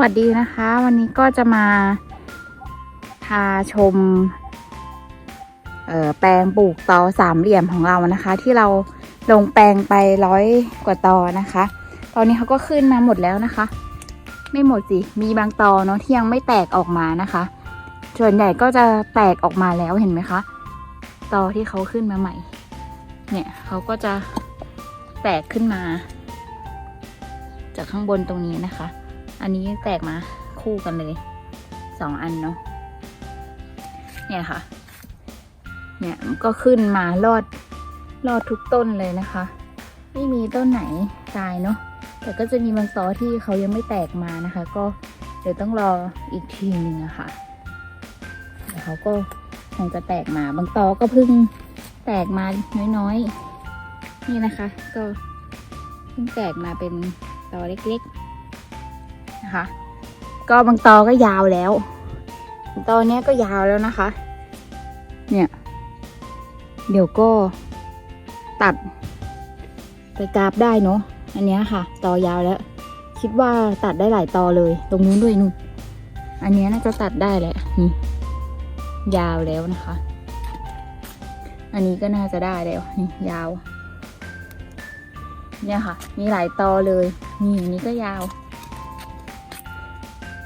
วัสดีนะคะ วันนี้ก็จะมาพาชมแปลงปลูกตอสามเหลี่ยมของเรานะคะ ที่เราลงแปลงไปร้อยกว่าตอนะคะ ตอนนี้เขาก็ขึ้นมาหมดแล้วนะคะ ไม่หมดสิมีบางตอเนาะที่ยังไม่แตกออกมานะคะ ส่วนใหญ่ก็จะแตกออกมาแล้วเห็นไหมคะตอที่เขาขึ้นมาใหม่ เนี่ยเขาก็จะแตกขึ้นมา จากข้างบนตรงนี้นะคะ อันนี้แตกมาคู่กันเลยสองอันเนาะเนี่ยค่ะ เนี่ยก็ขึ้นมารอดรอดทุกต้นเลยนะคะ ไม่มีต้นไหนตายเนาะแต่ก็จะมีบางตอที่เขายังไม่แตกมานะคะ ก็เดี๋ยวต้องรออีกทีหนึ่งอะค่ะเดี๋ยวเขาก็คงจะแตกมาบางตอก็เพิ่งแตกมาน้อยๆนี่นะคะ ก็เพิ่งแตกมาเป็นตอเล็กๆ นะคะ ก็บางตอก็ยาวแล้วตอนเนี้ยก็ยาวแล้วนะคะ เนี่ย เดี๋ยวก็ตัด ไปกราฟได้เนาะอันเนี้ยค่ะ ตอยาวแล้ว คิดว่าตัดได้หลายตอเลย ตรงนู้นด้วยนู่นอันเนี้ยน่าจะตัดได้แหละนี่ยาวแล้วนะคะ อันนี้ก็น่าจะได้แล้วนี่ยาว เนี่ยค่ะ มีหลายตอเลยนี่อันนี้ก็ยาว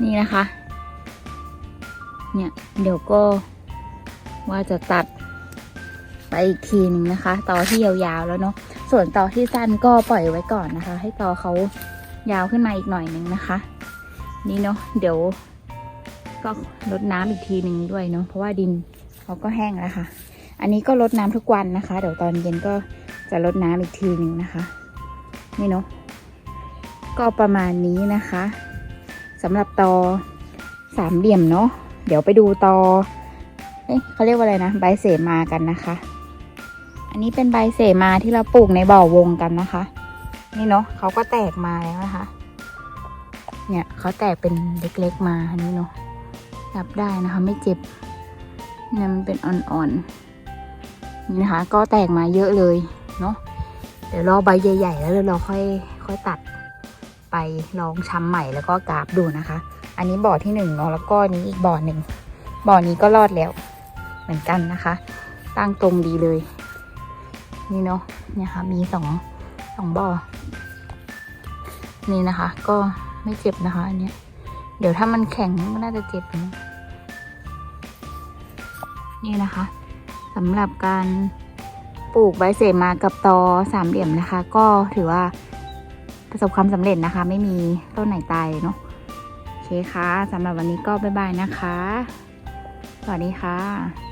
นี่นะคะ เนี่ยเดี๋ยวก็ว่าจะตัดไปอีกทีหนึ่งนะคะตอที่ยาวๆแล้วเนาะส่วนตอที่สั้นก็ปล่อยไว้ก่อนนะคะ ให้ตอเขายาวขึ้นมาอีกหน่อยหนึ่งนะคะ นี่เนาะเดี๋ยว ก็ลดน้ำอีกทีหนึ่งด้วยเนาะเพราะว่าดินเขาก็แห้งแล้วค่ะ อันนี้ก็ลดน้ำทุกวันนะคะ เดี๋ยวตอนเย็นก็จะลดน้ำอีกทีหนึ่งนะคะ นี่เนาะก็ประมาณนี้นะคะ สำหรับตอสามเหลี่ยมเนาะเดี๋ยวไปดูตอเอ๊ะเขาเรียกว่าอะไรนะใบเสมากันนะคะ อันนี้เป็นใบเสมาที่เราปลูกในบ่อวงกันนะคะ นี่เนาะเขาก็แตกมาแล้วนะคะ เนี่ยเขาแตกเป็นเล็กๆมาอันนี้เนาะรับได้นะคะ ไม่เจ็บเนี่ยมันเป็นอ่อนๆนี่นะคะ ก็แตกมาเยอะเลยเนาะเดี๋ยวรอใบใหญ่ ๆ แล้วเราค่อยค่อยตัด ไปลองช้ำใหม่แล้วก็กราบดูนะคะ อันนี้บ่อที่หนึ่งเนาะแล้วก็นี้อีกบ่อหนึ่งบ่อนี้ก็รอดแล้ว เหมือนกันนะคะ ตั้งตรงดีเลย นี่เนาะเนี่ยค่ะมีสองสองบ่อนี่นะคะ ก็ไม่เจ็บนะคะอันเนี้ยเดี๋ยวถ้ามันแข็งก็น่าจะเจ็บนะนี่นะคะสำหรับการปลูกใบเสมากับตอสามเหลี่ยมนะคะ ก็ถือว่า ประสบความสำเร็จนะคะ ไม่มีต้นไหนตายเนาะโอเคค่ะสำหรับวันนี้ก็บ๊ายบายนะคะ สวัสดีค่ะ